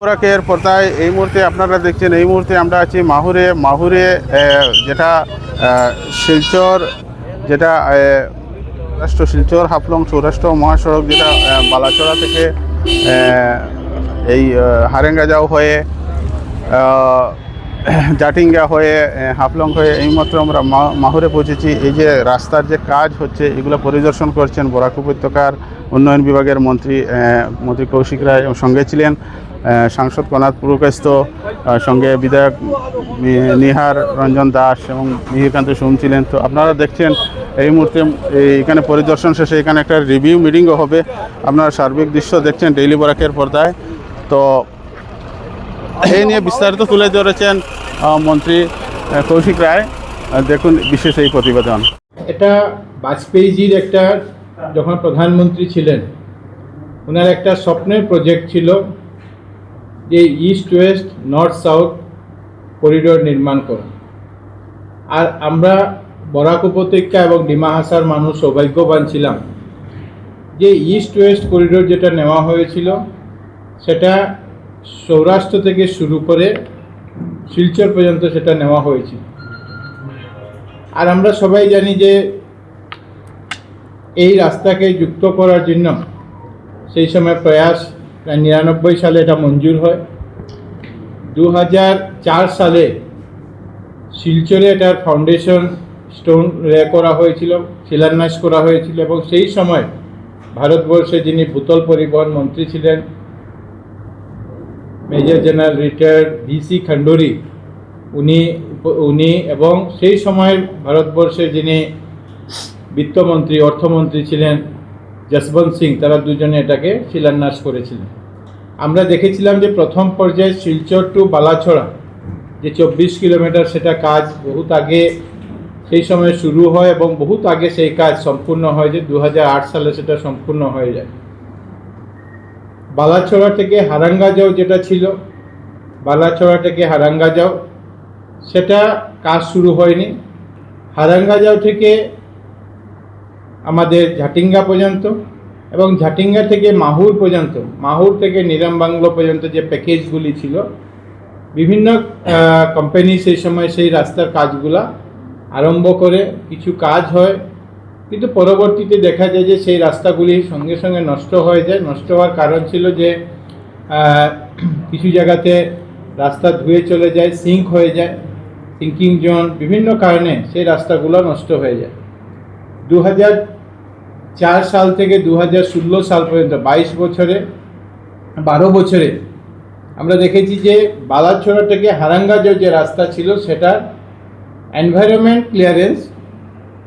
খোরাকের পর্দায় এই মুহূর্তে আপনারা দেখছেন এই মুহূর্তে আমরা আছি মাহুরে। মাহুরে যেটা শিলচর যেটা আহ, সৌরাষ্ট্র শিলচর হাফলং সৌরাষ্ট্র মহাসড়ক যেটা বালাচড়া থেকে এই হারেঙ্গাজাও হয়ে জাটিঙ্গা হয়ে হাফলং হয়ে এইমাত্র আমরা মাহুরে পৌঁছেছি। এই যে রাস্তার যে কাজ হচ্ছে এগুলো পরিদর্শন করছেন বরাক উপত্যকার উন্নয়ন বিভাগের মন্ত্রী মন্ত্রী কৌশিক রায় সঙ্গে ছিলেন সাংসদ কনাথ পুরকাস্ত সঙ্গে বিধায়ক নিহার রঞ্জন দাস এবং মিহিরকান্ত সোম ছিলেন। তো আপনারা দেখছেন এই মুহূর্তে এখানে পরিদর্শন শেষে এখানে একটা রিভিউ মিটিংও হবে। আপনারা সার্বিক দৃশ্য দেখছেন ডেইলি বরাকের পর্দায়। তো এই নিয়ে বিস্তারিত তুলে ধরেছেন মন্ত্রী কৌশিক রায়। দেখুন বিশেষ এই প্রতিবেদন। এটা বাজপেয়ীজির একটা, যখন প্রধানমন্ত্রী ছিলেন ওনার একটা স্বপ্নের প্রজেক্ট ছিল যে east west, north south corridor নির্মাণ করা আর আমরা বরাক উপত্যকা এবং ডিমা হাসার মানুষ সৌভাগ্যবান ছিলাম যে ইস্ট ওয়েস্ট করিডোর যেটা নেওয়া হয়েছিল, সেটা সৌরাষ্ট্র থেকে শুরু করে শিলচর পর্যন্ত সেটা নেওয়া হয়েছিল। আর আমরা সবাই জানি যে এই রাস্তাকে যুক্ত করার জন্য সেই সময় প্রয়াস প্রায় নিরানব্বই সালে এটা মঞ্জুর হয়। দু সালে শিলচরে এটার ফাউন্ডেশন স্টোন রে করা হয়েছিল, শিলান্যাস করা হয়েছিল এবং সেই সময় ভারতবর্ষে যিনি ভূতল পরিবহন মন্ত্রী ছিলেন, major general retired VC Khanduri, উনি উনি এবং সেই সময়ের ভারতবর্ষে যিনি বিত্তমন্ত্রী, অর্থমন্ত্রী ছিলেন, যশবন্ত সিং, তারা দুজনে এটাকে শিলান্যাস করেছিলেন। আমরা দেখেছিলাম যে প্রথম পর্যায়ে শিলচর টু বালাছড়া, যে চব্বিশ কিলোমিটার সেটা কাজ বহুত আগে সেই সময় শুরু হয় এবং বহুত আগে সেই কাজ সম্পূর্ণ হয় যে দু হাজার আট সালে সেটা সম্পূর্ণ হয়ে যায়। বালাছড়া থেকে হারাঙ্গা যাও যেটা ছিল, বালাছড়া থেকে হারাঙ্গা যাও সেটা কাজ শুরু হয়নি। হারাঙ্গা যাও থেকে আমাদের ঝাটিঙ্গা পর্যন্ত এবং ঝাটিঙ্গা থেকে মাহুর পর্যন্ত, মাহুর থেকে নিরাম বাংলো পর্যন্ত যে প্যাকেজগুলি ছিল, বিভিন্ন কোম্পানি সেই সময় সেই রাস্তার কাজগুলা আরম্ভ করে কিছু কাজ হয়। কিন্তু পরবর্তীতে দেখা যায় যে সেই রাস্তাগুলি সঙ্গে সঙ্গে নষ্ট হয়ে যায়। নষ্ট হওয়ার কারণ ছিল যে কিছু জায়গাতে রাস্তা ধুয়ে চলে যায় সিঙ্ক হয়ে যায় সিঙ্কিং জোন বিভিন্ন কারণে সেই রাস্তাগুলো নষ্ট হয়ে যায়। দু হাজার চার সাল থেকে দু হাজার ষোলো সাল পর্যন্ত, বাইশ বছরে, বারো বছরে, আমরা দেখেছি যে বালাছড়া থেকে হারাঙ্গাজো যে রাস্তা ছিল, সেটার এনভায়রনমেন্ট ক্লিয়ারেন্স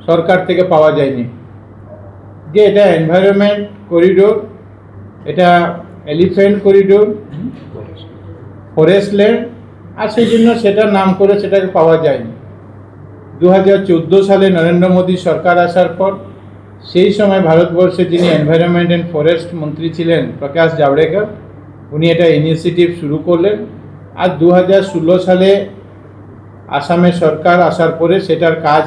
সরকার থেকে পাওয়া যায়নি। যে এটা এনভায়রনমেন্ট করিডোর এটা এলিফ্যান্ট করিডোর ফরেস্ট ল্যান্ড আর সেই জন্য সেটার নাম করে সেটাকে পাওয়া যায়নি। দু হাজার চোদ্দ সালে নরেন্দ্র মোদী সরকার আসার পর সেই সময় ভারতবর্ষে যিনি এনভায়রনমেন্ট অ্যান্ড ফরেস্ট মন্ত্রী ছিলেন প্রকাশ জাভড়েকর, উনি এটা ইনিশিয়েটিভ শুরু করলেন। আর দু হাজার ষোলো সালে আসামের সরকার আসার পরে সেটার কাজ,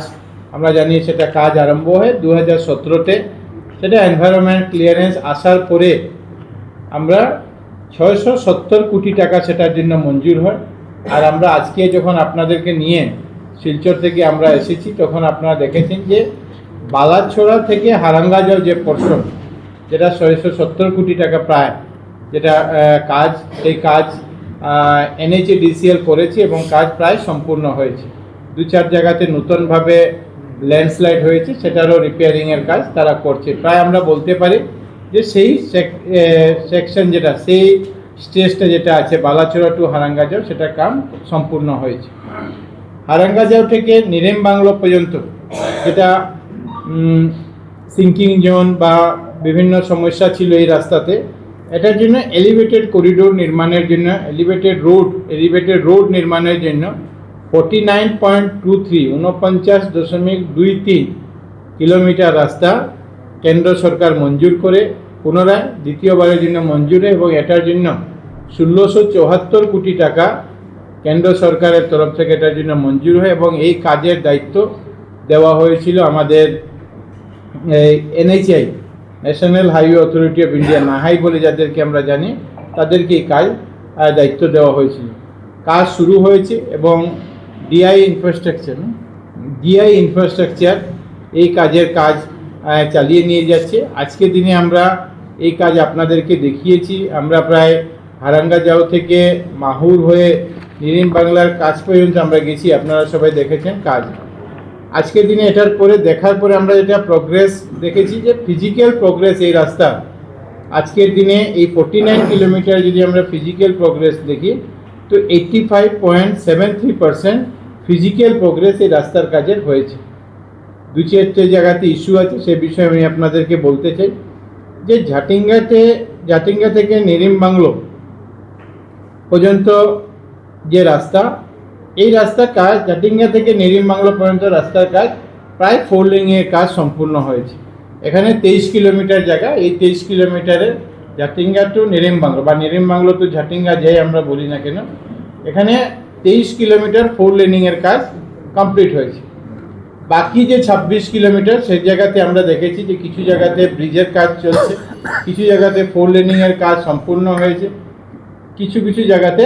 আমরা জানি সেটা কাজ আরম্ভ হয় দু হাজার সতেরোতে। সেটা এনভায়রনমেন্ট ক্লিয়ারেন্স আসার পরে আমরা ছয়শো সত্তর কোটি টাকা সেটার জন্য মঞ্জুর হয়। আর আমরা আজকে যখন আপনাদেরকে নিয়ে শিলচর থেকে আমরা এসেছি, তখন আপনারা দেখেছেন যে বালাছড়া থেকে হারাঙ্গাজাও যে পোর্শন যেটা ছয়শো সত্তর কোটি টাকা প্রায়, যেটা কাজ, সেই কাজ এনএইচএডিসিএল করেছে এবং কাজ প্রায় সম্পূর্ণ হয়েছে। দু চার জায়গাতে নতুনভাবে ল্যান্ডস্লাইড হয়েছে, সেটারও রিপেয়ারিংয়ের কাজ তারা করছে। প্রায় আমরা বলতে পারি যে সেই সেকশন যেটা, সেই স্টেজটা যেটা আছে বালাচড়া টু হারাঙ্গাজাও সেটা কাম সম্পূর্ণ হয়েছে। হারাঙ্গাজাও থেকে নিরেম বাংলো পর্যন্ত, যেটা সিঙ্কিং জোন বা বিভিন্ন সমস্যা ছিল এই রাস্তাতে। এটার জন্য এলিভেটেড করিডোর নির্মাণের জন্য এলিভেটেড রোড এলিভেটেড রোড নির্মাণের জন্য forty nine point two three উনপঞ্চাশ দশমিক দুই তিন কিলোমিটার রাস্তা কেন্দ্র সরকার মঞ্জুর করে, পুনরায় দ্বিতীয়বারের জন্য মঞ্জুর এবং এটার জন্য ষোলোশো চুয়াত্তর কোটি টাকা কেন্দ্র সরকারের তরফ থেকে এটার জন্য মঞ্জুর হয় এবং এই কাজের দায়িত্ব দেওয়া হয়েছিল আমাদের NHI national highway authority of India নাহাই বলে যাদেরকে আমরা জানি, তাদেরকে এই কাজ দায়িত্ব দেওয়া হয়েছিল। কাজ শুরু হয়েছে এবং ডিআই ইনফ্রাস্ট্রাকচার ডিআই ইনফ্রাস্ট্রাকচার এই কাজের কাজ চালিয়ে নিয়ে যাচ্ছে। আজকের দিনে আমরা এই কাজ আপনাদেরকে দেখিয়েছি। আমরা প্রায় হারাঙ্গা হারাঙ্গাজাও থেকে মাহুর হয়ে নিরিম বাংলার কাজ পর্যন্ত আমরা গেছি। আপনারা সবাই দেখেছেন কাজ। আজকের দিনে এটার পরে, দেখার পরে আমরা যেটা প্রোগ্রেস দেখেছি যে ফিজিক্যাল প্রোগ্রেস এই রাস্তা। আজকের দিনে এই ফোর্টি নাইন কিলোমিটার যদি আমরা ফিজিক্যাল প্রোগ্রেস দেখি, তো eighty five point seven three percent physical progress এই রাস্তার কাজের হয়েছে। দু চারটে জায়গাতে ইস্যু আছে, সে বিষয়ে আমি আপনাদেরকে বলতে চাই যে ঝাটিঙ্গাতে, ঝাটিঙ্গা থেকে নিরিম বাংলো পর্যন্ত যে রাস্তা এই রাস্তার কাজ জাটিঙ্গা থেকে নিরিম বাংলো পর্যন্ত রাস্তার কাজ প্রায় ফোর লেনের কাজ সম্পূর্ণ হয়েছে। এখানে তেইশ কিলোমিটার জায়গা, এই তেইশ কিলোমিটারের জাটিঙ্গা টু নিরিম বাংলো, বা নিরিম বাংলো টু ঝাটিঙ্গা যাই আমরা বলি না কেন, এখানে তেইশ কিলোমিটার ফোর লেনিংয়ের কাজ কমপ্লিট হয়েছে। বাকি যে ছাব্বিশ কিলোমিটার, সেই জায়গাতে আমরা দেখেছি যে কিছু জায়গাতে ব্রিজের কাজ চলছে, কিছু জায়গাতে ফোর লেনিংয়ের কাজ সম্পূর্ণ হয়েছে, কিছু কিছু জায়গাতে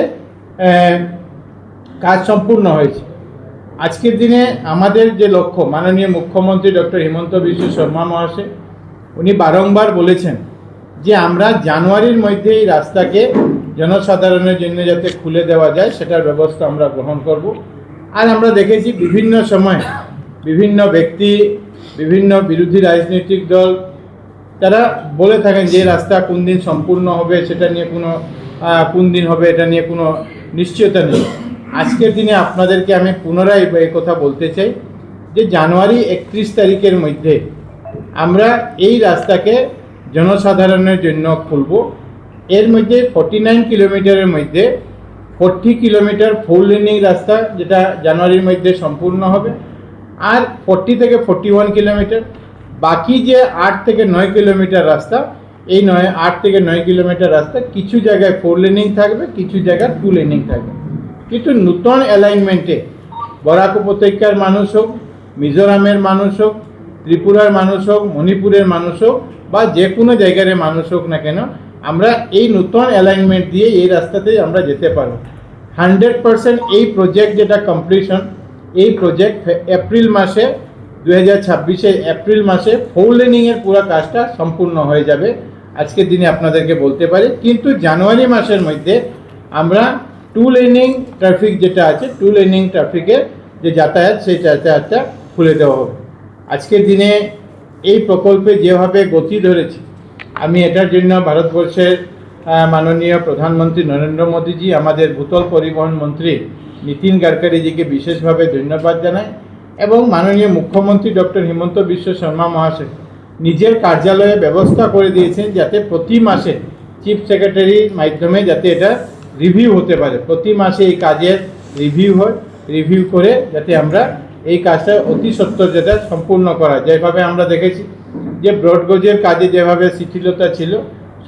কাজ সম্পূর্ণ হয়েছে। আজকের দিনে আমাদের যে লক্ষ্য, মাননীয় মুখ্যমন্ত্রী ডক্টর হিমন্ত বিশ্ব শর্মা মহাশয়, উনি বারংবার বলেছেন যে আমরা জানুয়ারির মধ্যে এই রাস্তাকে জনসাধারণের জন্য যাতে খুলে দেওয়া যায়, সেটার ব্যবস্থা আমরা গ্রহণ করব। আর আমরা দেখেছি বিভিন্ন সময় বিভিন্ন ব্যক্তি, বিভিন্ন বিরোধী রাজনৈতিক দল, তারা বলে থাকেন যে রাস্তা কোন দিন সম্পূর্ণ হবে, সেটা নিয়ে কোনো কোন দিন হবে, এটা নিয়ে কোনো নিশ্চয়তা নেই। আজকের দিনে আপনাদেরকে আমি পুনরায় এই কথা বলতে চাই যে জানুয়ারি একত্রিশ তারিখের মধ্যে আমরা এই রাস্তাকে জনসাধারণের জন্য খুলব। এর মধ্যে ফর্টি নাইন কিলোমিটারের মধ্যে ফোরটি কিলোমিটার ফোর লেনিং রাস্তা যেটা জানুয়ারির মধ্যে সম্পূর্ণ হবে আর ফোরটি থেকে ফোরটি ওয়ান কিলোমিটার। বাকি যে আট থেকে নয় কিলোমিটার রাস্তা, এই নয়, আট থেকে নয় কিলোমিটার রাস্তা কিছু জায়গায় ফোর লেনিং থাকবে, কিছু জায়গায় টু লেনিং থাকবে। কিন্তু নূতন অ্যালাইনমেন্টে বরাক উপত্যকার মানুষ হোক, মিজোরামের মানুষ হোক, ত্রিপুরার মানুষ হোক, মণিপুরের মানুষ হোক, বা যে কোনো জায়গার মানুষ হোক না কেন, আমরা এই নূতন অ্যালাইনমেন্ট দিয়ে এই রাস্তাতেই আমরা যেতে পারব। হান্ড্রেড পার্সেন্ট এই প্রজেক্ট যেটা কমপ্লিশন এই প্রজেক্ট এপ্রিল মাসে দু হাজার ছাব্বিশে এপ্রিল মাসে ফোর লেনিংয়ের পুরো কাজটা সম্পূর্ণ হয়ে যাবে। আজকের দিনে আপনাদেরকে বলতে পারি। কিন্তু জানুয়ারি মাসের মধ্যে আমরা টু লেনিং ট্রাফিক যেটা আছে টু লেনিং ট্রাফিকের যে যাতায়াত, সেই যাতায়াতটা খুলে দেওয়া হবে। আজকের দিনে এই প্রকল্পে যেভাবে গতি ধরেছে, আমি এটার জন্য ভারতবর্ষের মাননীয় প্রধানমন্ত্রী নরেন্দ্র মোদীজি, আমাদের ভূতল পরিবহন মন্ত্রী নীতিন গাডকারিজিকে বিশেষভাবে ধন্যবাদ জানাই এবং মাননীয় মুখ্যমন্ত্রী ডক্টর হিমন্ত বিশ্ব শর্মা মহাশয় নিজের কার্যালয়ে ব্যবস্থা করে দিয়েছেন যাতে প্রতি মাসে চিফ সেক্রেটারির মাধ্যমে যাতে এটা রিভিউ হতে পারে। প্রতি মাসে এই কাজের রিভিউ হয়। রিভিউ করে যাতে আমরা এই কাজটা অতি সত্তর যেটা সম্পূর্ণ করা। যেভাবে আমরা দেখেছি যে ব্রডগজের কাজে যেভাবে শিথিলতা ছিল,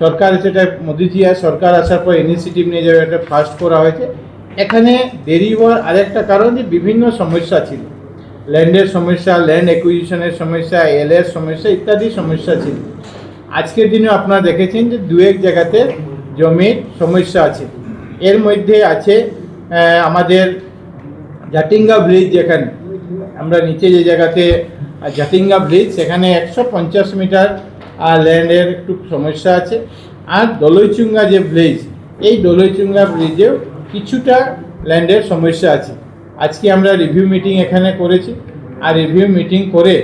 সরকার সেটা মোদিজি আর সরকার আসার পর ইনিশিয়েটিভ নিয়ে যাবে একটা ফার্স্ট করা হয়েছে, এখানে দেরি হওয়ার আরেকটা কারণ যে বিভিন্ন সমস্যা ছিল। ল্যান্ডের সমস্যা, ল্যান্ড অ্যাকুইজিশনের সমস্যা এলের সমস্যা ইত্যাদি সমস্যা ছিল। আজকের দিনে আপনারা দেখেছেন যে দু এক জায়গাতে জমির সমস্যা আছে। এর মধ্যে আছে আমাদের জাটিঙ্গা ব্রিজ যেখানে। আমরা নিচে যে জায়গাতে আহ, জাটিঙ্গা ব্রিজ সেখানে একশো পঞ্চাশ মিটার ল্যান্ডের একটু সমস্যা আছে। আর দলইচুঙ্গা যে ব্রিজ এই দলইচুঙ্গা ব্রিজেও কিছুটা ল্যান্ডের সমস্যা আছে। আজকে আমরা রিভিউ মিটিং এখানে করেছি। আর রিভিউ মিটিং করে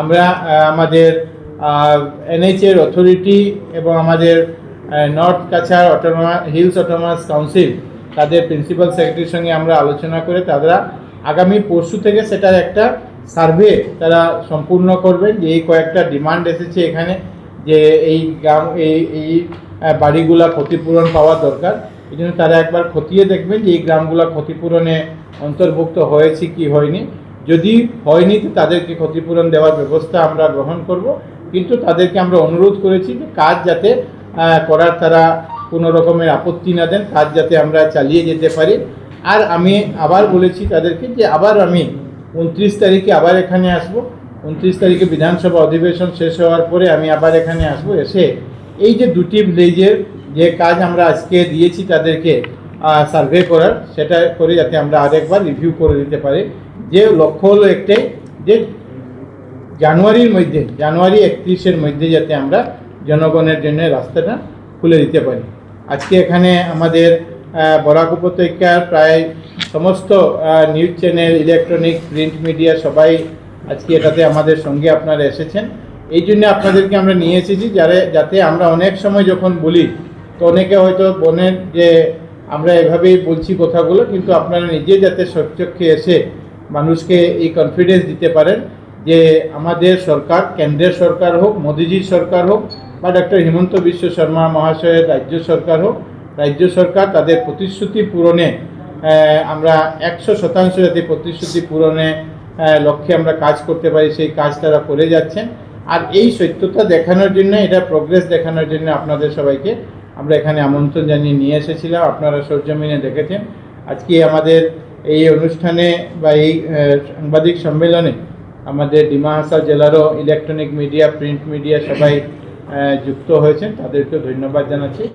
আমরা আমাদের এনএইচের অথরিটি এবং আমাদের north Cachar autonomous hills autonomous council তাদের প্রিন্সিপাল সেক্রেটারির সঙ্গে আমরা আলোচনা করে তারা আগামী পরশু থেকে সেটার একটা সার্ভে তারা সম্পূর্ণ করবেন যে এই কয়েকটা ডিমান্ড এসেছে এখানে যে এই গ্রাম, এই এই বাড়িগুলা ক্ষতিপূরণ পাওয়া দরকার। এই জন্য তারা একবার খতিয়ে দেখবেন যে এই গ্রামগুলা ক্ষতিপূরণে অন্তর্ভুক্ত হয়েছে কি হয়নি। যদি হয়নি তো তাদেরকে ক্ষতিপূরণ দেওয়ার ব্যবস্থা আমরা গ্রহণ করব। কিন্তু তাদেরকে আমরা অনুরোধ করেছি যে কাজ যাতে করার তারা কোনো রকমের আপত্তি না দেন কাজ যাতে আমরা চালিয়ে যেতে পারি। আর আমি আবার বলেছি তাদেরকে যে আবার আমি উনত্রিশ তারিখে আবার এখানে আসব। উনত্রিশ তারিখে বিধানসভা অধিবেশন শেষ হওয়ার পরে আমি আবার এখানে আসব। এসে এই যে দুটি ব্রিজের যে কাজ আমরা আজকে দিয়েছি তাদেরকে সার্ভে করার, সেটা করে যাতে আমরা আরেকবার রিভিউ করে দিতে পারি। যে লক্ষ্য হলো একটাই, যে জানুয়ারির মধ্যে, জানুয়ারি একত্রিশের মধ্যে যাতে আমরা জনগণের জন্য রাস্তাটা খুলে দিতে পারি। আজকে এখানে আমাদের বরাক উপত্যকার প্রায় সমস্ত news channel, electronic, print media সবাই আজকে এটাতে আমাদের সঙ্গে আপনারা এসেছেন। এই জন্য আপনাদেরকে আমরা নিয়ে এসেছি যারা, যাতে আমরা অনেক সময় যখন বলি, তো অনেকে হয়তো বনের যে আমরা এভাবেই বলছি কথাগুলো, কিন্তু আপনারা নিজে যাতে সচক্ষে এসে মানুষকে এই কনফিডেন্স দিতে পারেন যে আমাদের সরকার, কেন্দ্রের সরকার হোক, মোদিজির সরকার হোক বা ডক্টর হিমন্ত বিশ্ব শর্মা মহাশয়ের রাজ্য সরকার হোক, রাজ্য সরকার তাদের প্রতিশ্রুতি পূরণে আমরা একশো শতাংশ যাতে প্রতিশ্রুতি পূরণে লক্ষ্যে আমরা কাজ করতে পারি, সেই কাজ তারা করে যাচ্ছেন। আর এই সত্যতা দেখানোর জন্য, এটা প্রোগ্রেস দেখানোর জন্য আপনাদের সবাইকে আমরা এখানে আমন্ত্রণ জানিয়ে নিয়ে এসেছিলাম। আপনারা সরজমিনে দেখেছেন। আজকে আমাদের এই অনুষ্ঠানে বা এই সাংবাদিক সম্মেলনে আমাদের ডিমা হাসা জেলারও ইলেকট্রনিক মিডিয়া প্রিন্ট মিডিয়া সবাই যুক্ত হয়েছেন তাদেরকেও ধন্যবাদ জানাচ্ছি।